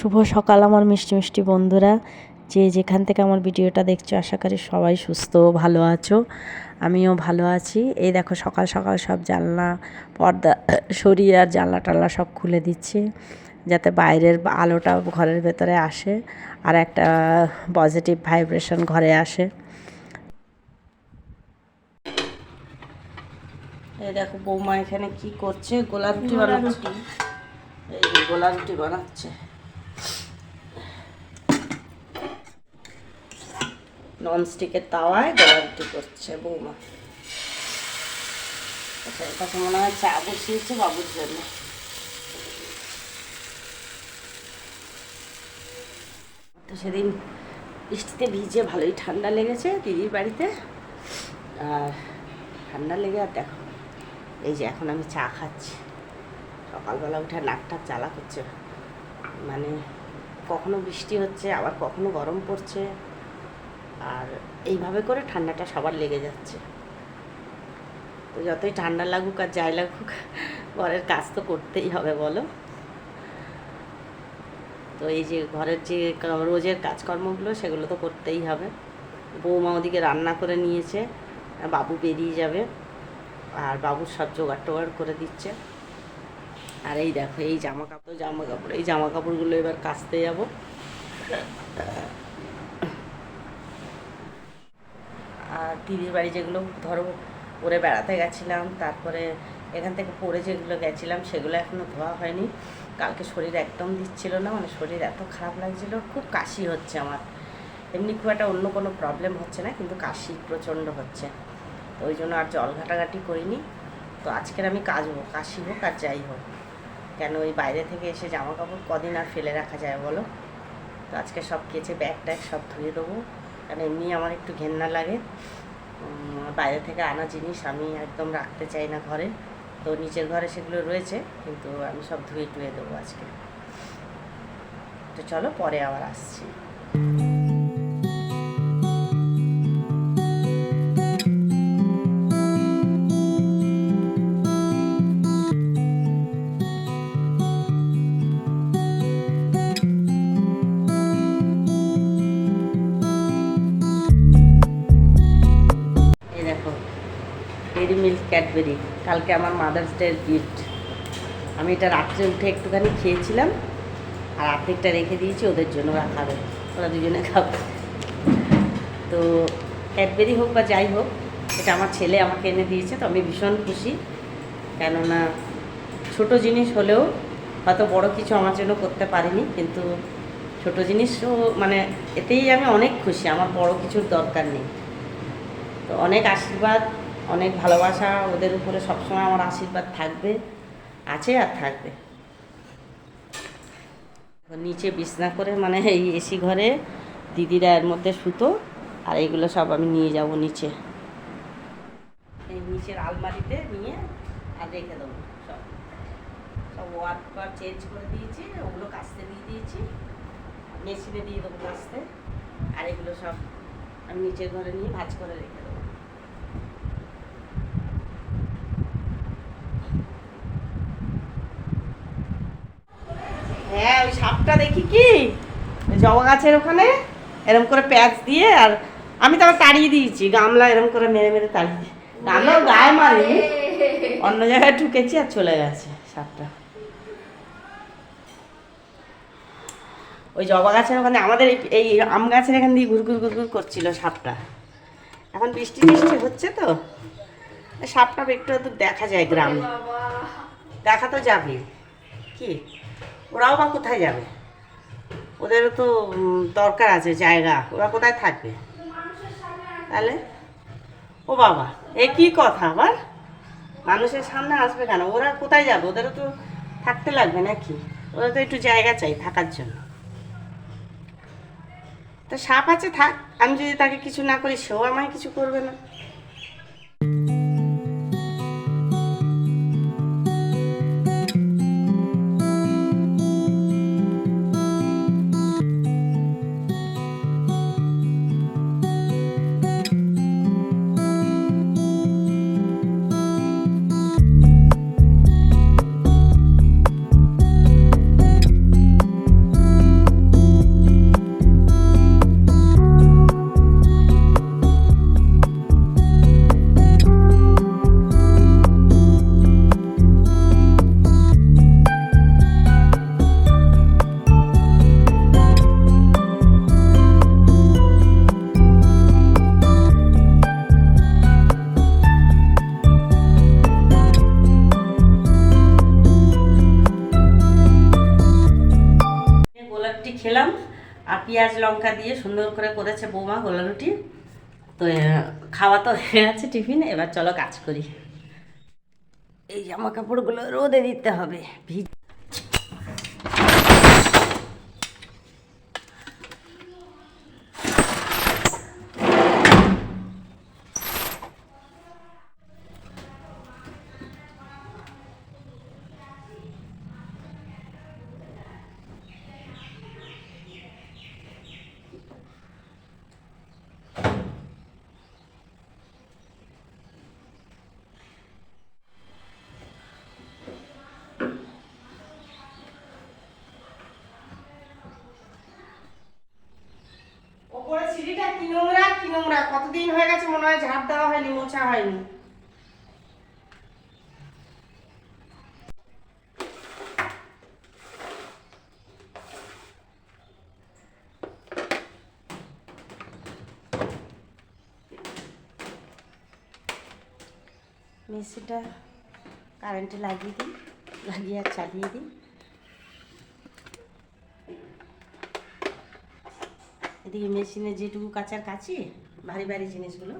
শুভ সকাল আমার মিষ্টি মিষ্টি বন্ধুরা। যে যেখান থেকে আমার ভিডিওটা দেখছ, আশা করি সবাই সুস্থ ভালো আছো। আমিও ভালো আছি। এই দেখো, সকাল সকাল সব জানলা, পর্দা সরিয়ে আর জানলা টাল্লা সব খুলে দিচ্ছি, যাতে বাইরের আলোটা ঘরের ভেতরে আসে আর একটা পজিটিভ ভাইব্রেশন ঘরে আসে। এই দেখো, বৌমা এখানে কি করছে? গোলা রুটি বানাচ্ছে। এই রুটি বানাচ্ছে। ননস্টিকের তাওয়ায় গোলারুটি করছে বৌমা। আচ্ছা এটা মনে হয় চা বসিয়েছে বাবুর জন্য। তো সেদিন বৃষ্টিতে ভিজে ভালোই ঠান্ডা লেগেছে দিদির বাড়িতে। আর ঠান্ডা লেগে, আর দেখো, এই যে এখন আমি চা খাচ্ছি। সকালবেলা উঠে নাকটা জ্বালা করছে। মানে কখনো বৃষ্টি হচ্ছে, আবার কখনো গরম পড়ছে। আর এইভাবে করে ঠান্ডাটা সবার লেগে যাচ্ছে। তো যতই ঠান্ডা লাগুক আর যাই লাগুক, ঘরের কাজ তো করতেই হবে, বলো। তো এই যে ঘরের যে রোজের কাজকর্মগুলো, সেগুলো তো করতেই হবে। বৌমা ওদিকে রান্না করে নিয়েছে বাবু বেরিয়ে যাবে, আর বাবুর সব জোগাড় টোগাড় করে দিচ্ছে। আর এই দেখো, এই জামা কাপড় জামা কাপড় এই জামা কাপড়গুলো এবার কাচতে যাব আর দিদির বাড়ি যেগুলো, ধরো পরে বেড়াতে গেছিলাম, তারপরে এখান থেকে পরে যেগুলো গেছিলাম, সেগুলো এখনও ধোয়া হয়নি। কালকে শরীর একদম দিচ্ছিল না মানে শরীর এত খারাপ লাগছিল, খুব কাশি হচ্ছে আমার। এমনি খুব একটা অন্য কোনো প্রবলেম হচ্ছে না, কিন্তু কাশি প্রচণ্ড হচ্ছে। তো ওই জন্য আর জল ঘাটাঘাটি করিনি। তো আজকের আমি কাচবো কাশি হোক আর যাই হোক। কেন ওই বাইরে থেকে এসে জামা কাপড় কদিন আর ফেলে রাখা যায় বলো? তো আজকে সব কেচে ব্যাগ ট্যাগ সব ধুয়ে দেবো। কারণ এমনি আমার একটু ঘেন্না লাগে। বাইরে থেকে আনা জিনিস আমি একদম রাখতে চাই না ঘরে। তো নিচের ঘরে সেগুলো রয়েছে, কিন্তু আমি সব ধুয়ে টুয়ে দেবো আজকে। তো চলো পরে আবার আসছি। মিল্ক কালকে আমার মাদার্স ডে গিফট আমি এটা রাত্রে উঠে একটুখানি খেয়েছিলাম, আর অর্ধেকটা রেখে দিয়েছি, ওদের জন্য ওরা খাবে। ওরা দুজনে খাবে। তো ক্যাডবেরি হোক বা যাই হোক, এটা আমার ছেলে আমাকে এনে দিয়েছে, তো আমি ভীষণ খুশি। কেননা ছোট জিনিস হলেও হয়তো বড় কিছু আমার জন্য করতে পারিনি, কিন্তু ছোট জিনিসও মানে এতেই আমি অনেক খুশি, আমার বড় কিছুর দরকার নেই। তো অনেক আশীর্বাদ অনেক ভালোবাসা ওদের উপরে সবসময় আমার আশীর্বাদ থাকবে, আছে আর থাকবে। নিচে বিছনা করে মানে এই এসি ঘরে দিদিরা এর মধ্যে সুতো আর এইগুলো সব আমি নিয়ে যাব নিচে। এই নিচের আলমারিতে নিয়ে আর রেখে দেবো সব। সব ওয়ার্ক চেঞ্জ করে দিয়েছি, ওগুলো কাচতে দিয়ে দিয়েছি মেশিনে দিয়ে দেবো কাচতে আর এগুলো সব আমি নিচের ঘরে নিয়ে ভাজ করে রেখে দেবো। হ্যাঁ দেখি কি? জবা গাছের ওখানে এরম করে প্যাচ দিয়ে আর আমি তো তাড়িয়ে দিয়েছি গামলা এরম করে মেরে মেরে তাড়িয়ে গামলাও গায়ে মারিনি অন্য জায়গায় ঢুকেছি আর চলে গেছে সাপটা। ওই জবা গাছের ওখানে আমাদের এই- এই আম গাছের এখান দিয়ে ঘুরঘুর ঘুরঘুর করছিল সাপটা। এখন বৃষ্টি বৃষ্টি হচ্ছে তো সাপটা একটু একটু দেখা যায় গ্রামে। দেখা তো যাবে কি? ওরাও বা কোথায় যাবে? ওদেরও তো দরকার আছে, জায়গা। ওরা কোথায় থাকবে? তাহলে? ও বাবা, এ কি কথা আবার? মানুষের সামনে আসবে কেন? ওরা কোথায় যাবে? ওদেরও তো থাকতে লাগবে নাকি? ওদের তো একটু জায়গা চাই থাকার জন্য। তো সাপ আছে, থাক। আমি যদি তাকে কিছু না করি, সেও আমায় কিছু করবে না। পেঁয়াজ লঙ্কা দিয়ে সুন্দর করে করেছে বৌমা গোলা রুটি তো খাওয়া তো হয়ে আছে টিফিন, এবার চলো কাজ করি। এই জামা কাপড়গুলো রোদে দিতে হবে। ভিজ কতদিন হয়ে গেছে মনে হয় ঝাড় দেওয়া হয়নি, মোছা হয়নি। মেশিনটা কারেন্টে লাগিয়ে দিই, লাগিয়ে আর চালিয়ে দিই। এদিকে মেশিনে যেটুকু কাচার কাচি ভারী ভারী জিনিসগুলো।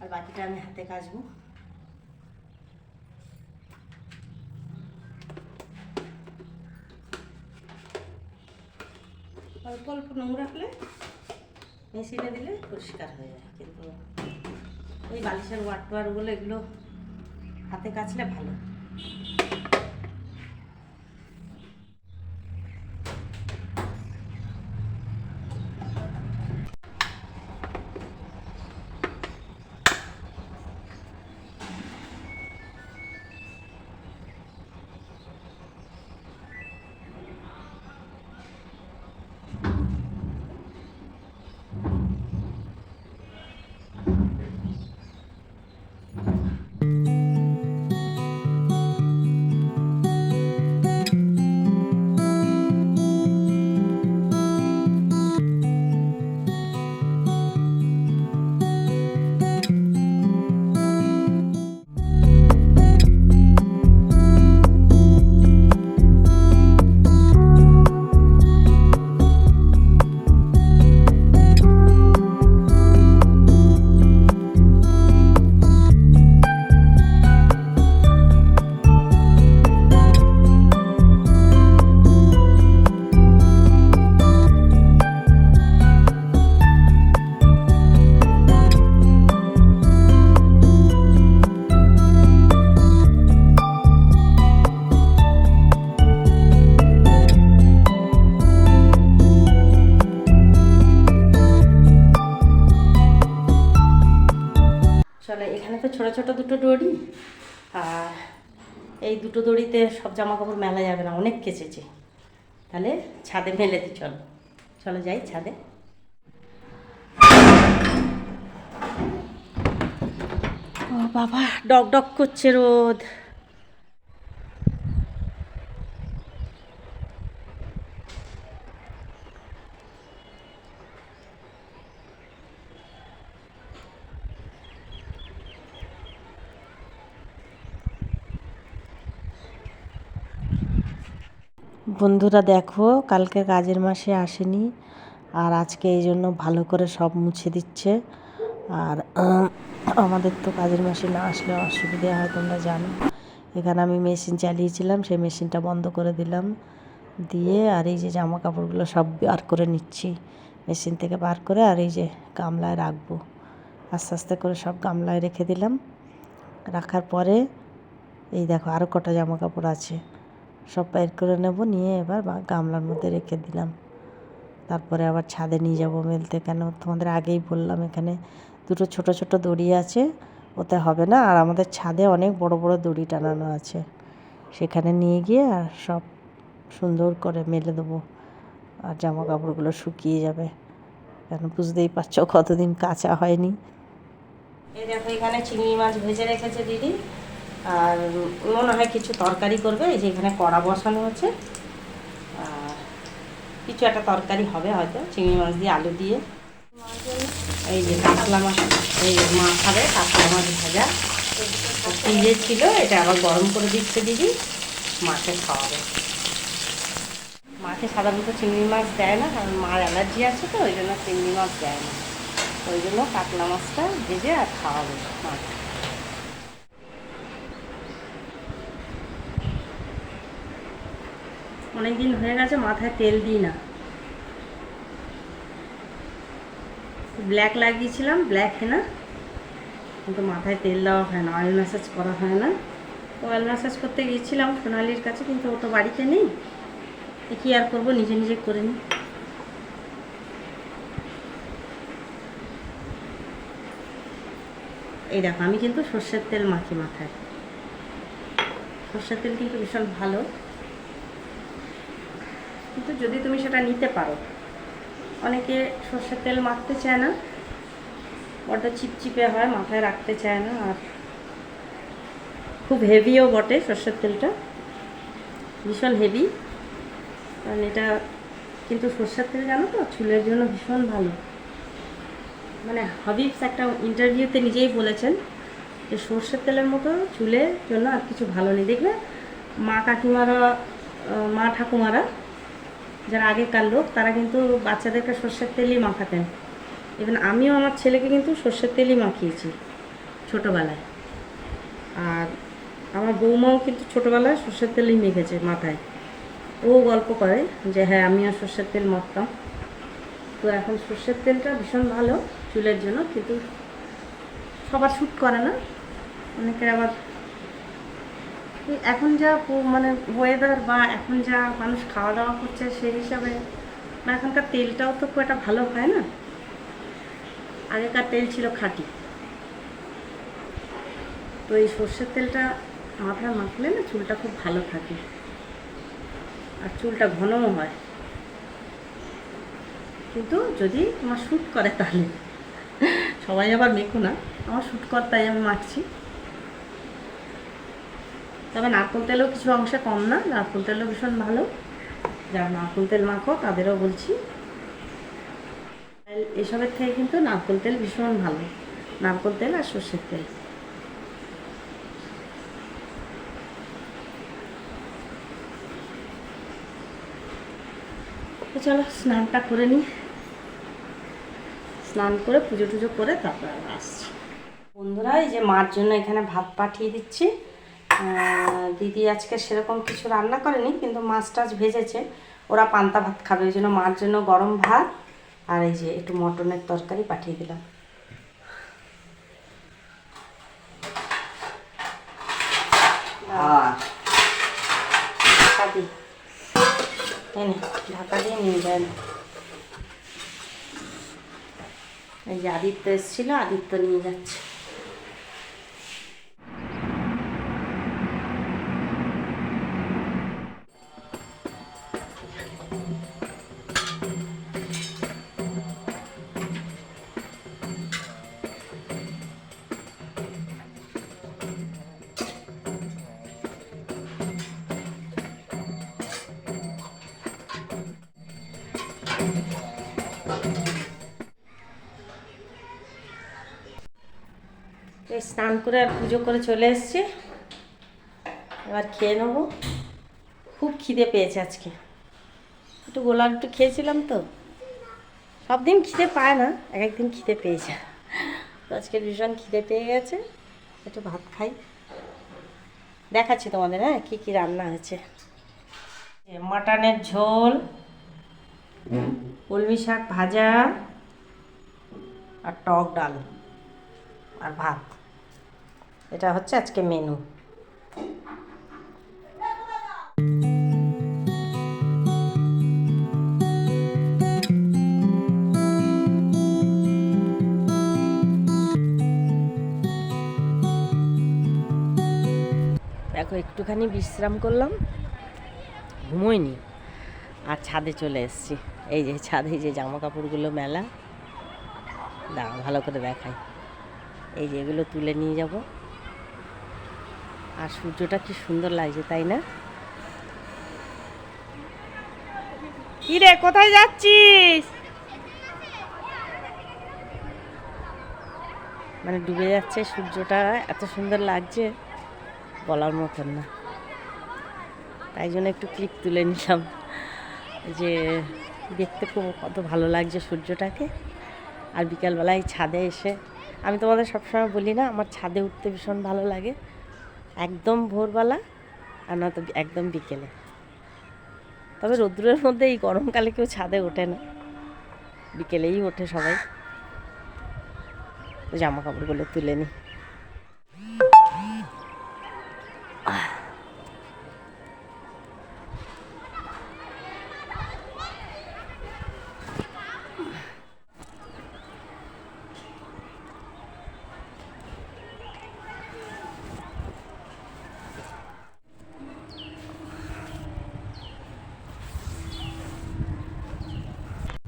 আর বাকিটা আমি হাতে কাচবো। অল্প অল্প নোংরা হলে মেশিনে দিলে পরিষ্কার হয়ে যায়, কিন্তু ওই বালিশের ওয়াট ওয়ারগুলো এগুলো হাতে কাচলে ভালো। এই দুটো দড়িতে সব জামা কাপড় মেলা যাবে না, অনেক কেচেছে। তাহলে ছাদে মেলে দি, চলো। চলো যাই ছাদে। ও বাবা, ডক ডক করছে রোদ। বন্ধুরা দেখো, কালকে কাজের মাসে আসেনি আর আজকে এই জন্য ভালো করে সব মুছে দিচ্ছে। আর আমাদের তো কাজের মাসে না আসলে অসুবিধা হয় তোমরা জানো। এখানে আমি মেশিন চালিয়েছিলাম, সেই মেশিনটা বন্ধ করে দিলাম। দিয়ে আর এই যে জামা কাপড়গুলো সব বার করে নিচ্ছি মেশিন থেকে বার করে, আর এই যে গামলায় রাখব। আস্তে আস্তে করে সব গামলায় রেখে দিলাম। রাখার পরে এই দেখো আরও কটা জামা কাপড় আছে। সব বের করে নেব, নিয়ে এবার গামলার মধ্যে রেখে দিলাম। তারপরে আবার ছাদে নিয়ে যাব মেলতে কেন তোমাদের আগেই বললাম এখানে দুটো ছোট ছোট দড়ি আছে, ওতে হবে না। আর আমাদের ছাদে অনেক বড় বড় দড়ি টানানো আছে। সেখানে নিয়ে গিয়ে আর সব সুন্দর করে মেলে দেবো। আর জামা কাপড়গুলো শুকিয়ে যাবে। কেন বুঝতেই পারছ কতদিন কাঁচা হয়নি? এই দেখো এখানে চিংড়ি মাছ ভেজে রেখেছে দিদি। আর মনে হয় কিছু তরকারি করবে, এই যে এখানে কড়া বসানো হচ্ছে। আর কিছু একটা তরকারি হবে হয়তো, চিংড়ি মাছ দিয়ে, আলু দিয়ে। এই যে কাতলা মাছ, এই মাছ হবে কাতলা মাছ ভাজা। ফ্রিজে ছিল, এটা আবার গরম করে দিচ্ছে দিদি, মাছে খাওয়াবে। মাকে সাধারণত চিংড়ি মাছ দেয় না, কারণ মার অ্যালার্জি আছে তো, ওই জন্য চিংড়ি মাছ দেয় না। ওই জন্য কাতলা মাছটা ভেজে আর খাওয়াবে মাছ। অনেক দিন হয়ে গেছে, মাথায় তেল দিই না। ব্ল্যাক লাগিয়েছিলাম ব্ল্যাক হেনা, কিন্তু মাথায় তেল দেওয়া হয় না অয়েল ম্যাসাজ করা হয় না। অয়েল ম্যাসাজ করতে গিয়েছিলাম সোনালির কাছে, কিন্তু ও তো বাড়িতে নেই। কি আর করব, নিজে নিজে করে নিই। এই দেখো, আমি কিন্তু সর্ষের তেল মাখি মাথায়। সর্ষের তেল কিন্তু ভীষণ ভালো। কিন্তু যদি তুমি সেটা নিতে পারো, অনেকে সর্ষের তেল মাখতে চায় না বড্ড চিপচিপে হয়, মাথায় রাখতে চায় না, আর খুব হেভিও বটে সর্ষের তেলটা, ভীষণ হেভি কারণ এটা কিন্তু সর্ষের তেল জানো তো, চুলের জন্য ভীষণ ভালো। মানে হাবিবস একটা ইন্টারভিউতে নিজেই বলেছেন যে সর্ষের তেলের মতো চুলের জন্য আর কিছু ভালো নেই। দেখবে মা কাকিমারা মা ঠাকুমারা যারা আগেকার লোক, তারা কিন্তু বাচ্চাদেরকে সর্ষের তেলই মাখাতেন। ইভেন আমিও আমার ছেলেকে কিন্তু সর্ষের তেলই মাখিয়েছি ছোটোবেলায়। আর আমার বৌমাও কিন্তু ছোটোবেলায় সর্ষের তেলই মেখেছে মাথায়। ও গল্প করে যে হ্যাঁ আমিও সর্ষের তেল মাখতাম। তো এখন সর্ষের তেলটা ভীষণ ভালো চুলের জন্য, কিন্তু সবার শ্যুট করে না। অনেকে আবার এখন যা মানে ওয়েদার বা এখন যা মানুষ খাওয়া দাওয়া করছে সেই হিসাবে বা এখনকার তেলটাও তো খুব একটা ভালো হয় না। আগেকার তেল ছিল খাঁটি। তো এই সর্ষের তেলটা মাথায় মাখলে না চুলটা খুব ভালো থাকে। আর চুলটা ঘনও হয়। কিন্তু যদি তোমার শ্যুট করে তাহলে। সবাই আবার মেখো না। আমার শ্যুট কর তাই আমি মাখছি। তবে নারকোল তেলও কিছু অংশে কম না, নারকোল তেলও ভীষণ ভালো। যারা নারকোল তেল মাখো তাদেরও বলছি। এসবের থেকে কিন্তু নারকোল তেল ভীষণ ভালো। নারকোল তেল আর সর্ষের তেল। চলো, স্নানটা করে নিই স্নান করে পুজো টুজো করে তারপর আসছি। বন্ধুরা, এই যে মার জন্য এখানে ভাত পাঠিয়ে দিচ্ছি। দিদি আজকে সেরকম কিছু রান্না করেনি কিন্তু মাছ টাছ ভেজেছে। ওরা পান্তা ভাত খাবে ওই জন্য মার জন্য গরম ভাত আর এই যে একটু মটনের তরকারি পাঠিয়ে দিলাম। ঢাকা দিয়ে। নিয়ে যায় এই যে আদিত্য এসেছিল আদিত্য নিয়ে যাচ্ছে। স্নান করে আর পুজো করে চলে এসেছি। এবার খেয়ে নেব। খুব খিদে পেয়েছে আজকে। একটু গোলাপ একটু খেয়েছিলাম তো। সব দিন খিদে পায় না, এক একদিন খিদে পেয়েছে তো আজকে ভীষণ খিদে পেয়ে গেছে। একটু ভাত খাই। দেখাচ্ছি তোমাদের হ্যাঁ কী কী রান্না হয়েছে। মাটনের ঝোল, কলমি শাক ভাজা, আর টক ডাল, আর ভাত। এটা হচ্ছে আজকে মেনু দেখো, একটুখানি বিশ্রাম করলাম, ঘুমোইনি, আর ছাদে চলে এসেছি। এই যে ছাদে যে জামা কাপড়গুলো মেলা দাঁড়া ভালো করে দেখাই। এই যে এগুলো তুলে নিয়ে যাব। আর সূর্যটা কি সুন্দর লাগছে, তাই না? রে, কোথায় যাচ্ছিস? মানে ডুবে যাচ্ছে সূর্যটা, এত সুন্দর লাগছে। বলার মতন না। তাই জন্য একটু ক্লিপ তুলে নিলাম। যে দেখতে খুব কত ভালো লাগছে সূর্যটাকে। আর বিকালবেলায় ছাদে এসে, আমি তোমাদের সবসময় বলি না, আমার ছাদে উঠতে ভীষণ ভালো লাগে। একদম ভোরবেলা আর না তো একদম বিকেলে। তবে রোদ্রের মধ্যে এই গরমকালে কেউ ছাদে ওঠে না। বিকেলেই ওঠে সবাই। জামা কাপড়গুলো তুলে নিই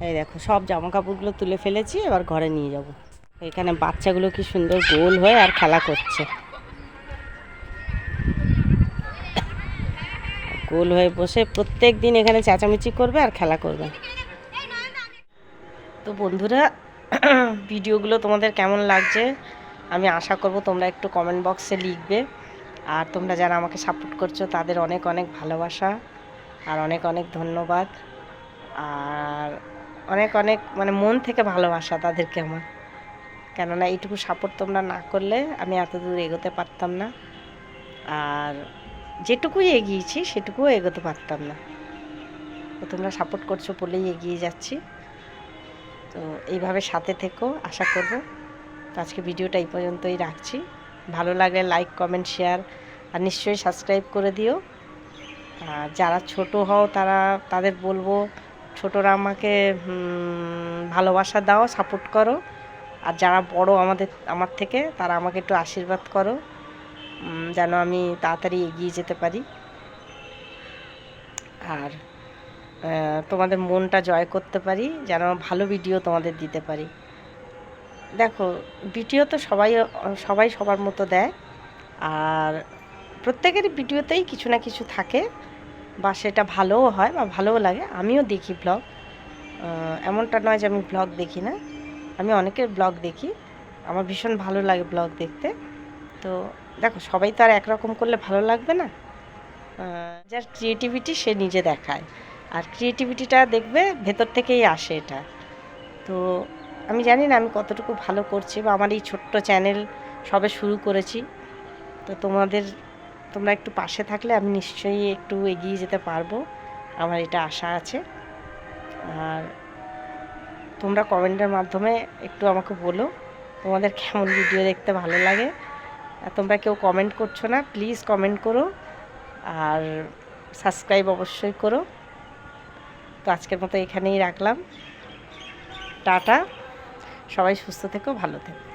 এই দেখো, সব জামা কাপড়গুলো তুলে ফেলেছি, এবার ঘরে নিয়ে যাব। এখানে বাচ্চাগুলো কি সুন্দর গোল হয়ে আর খেলা করছে। গোল হয়ে বসে প্রত্যেক দিন এখানে চেঁচামেচি করবে আর খেলা করবে। তো বন্ধুরা, ভিডিওগুলো তোমাদের কেমন লাগছে? আমি আশা করব তোমরা একটু কমেন্ট বক্সে লিখবে। আর তোমরা যারা আমাকে সাপোর্ট করছ, তাদের অনেক অনেক ভালোবাসা। আর অনেক অনেক ধন্যবাদ। আর অনেক অনেক মানে মন থেকে ভালোবাসা তাদেরকে আমার। কেননা এইটুকু সাপোর্ট তোমরা না করলে আমি এত দূর এগোতে পারতাম না। আর যেটুকুই এগিয়েছি সেটুকুও এগোতে পারতাম না। তো তোমরা সাপোর্ট করছ বলেই এগিয়ে যাচ্ছি। তো এইভাবে সাথে থেকো, আশা করব। তো আজকে ভিডিওটা এই পর্যন্তই রাখছি। ভালো লাগলে লাইক কমেন্ট শেয়ার আর নিশ্চয়ই সাবস্ক্রাইব করে দিও। আর যারা ছোট হও তারা, তাদের বলব ছোটরা আমাকে ভালোবাসা দাও সাপোর্ট করো। আর যারা বড় আমাদের, আমার থেকে, তারা আমাকে একটু আশীর্বাদ করো যেন আমি তাড়াতাড়ি এগিয়ে যেতে পারি। আর তোমাদের মনটা জয় করতে পারি, যেন ভালো ভিডিও তোমাদের দিতে পারি। দেখো ভিডিও তো সবাই সবাই সবার মতো দেয়। আর প্রত্যেকেরই ভিডিওতেই কিছু না কিছু থাকে। বা সেটা ভালোও হয় বা ভালোও লাগে, আমিও দেখি ব্লগ এমনটা নয় যে আমি ব্লগ দেখি না। আমি অনেকের ব্লগ দেখি। আমার ভীষণ ভালো লাগে ব্লগ দেখতে। তো দেখো, সবাই তো আর একরকম করলে ভালো লাগবে না। যার ক্রিয়েটিভিটি সে নিজে দেখায়। আর ক্রিয়েটিভিটিটা দেখবে, ভেতর থেকেই আসে এটা। তো আমি জানি না আমি কতটুকু ভালো করছি বা আমার এই ছোট্ট চ্যানেল সবে শুরু করেছি। তো তোমাদের তোমরা একটু পাশে থাকলে আমি নিশ্চয়ই একটু এগিয়ে যেতে পারব। আমার এটা আশা আছে। আর তোমরা কমেন্টের মাধ্যমে একটু আমাকে বলো, তোমাদের কেমন ভিডিও দেখতে ভালো লাগে। আর তোমরা কেউ কমেন্ট করছ না, প্লিজ কমেন্ট করো। আর সাবস্ক্রাইব অবশ্যই করো। তো আজকের মতো এখানেই রাখলাম। টাটা। সবাই সুস্থ থেকো, ভালো থেকো।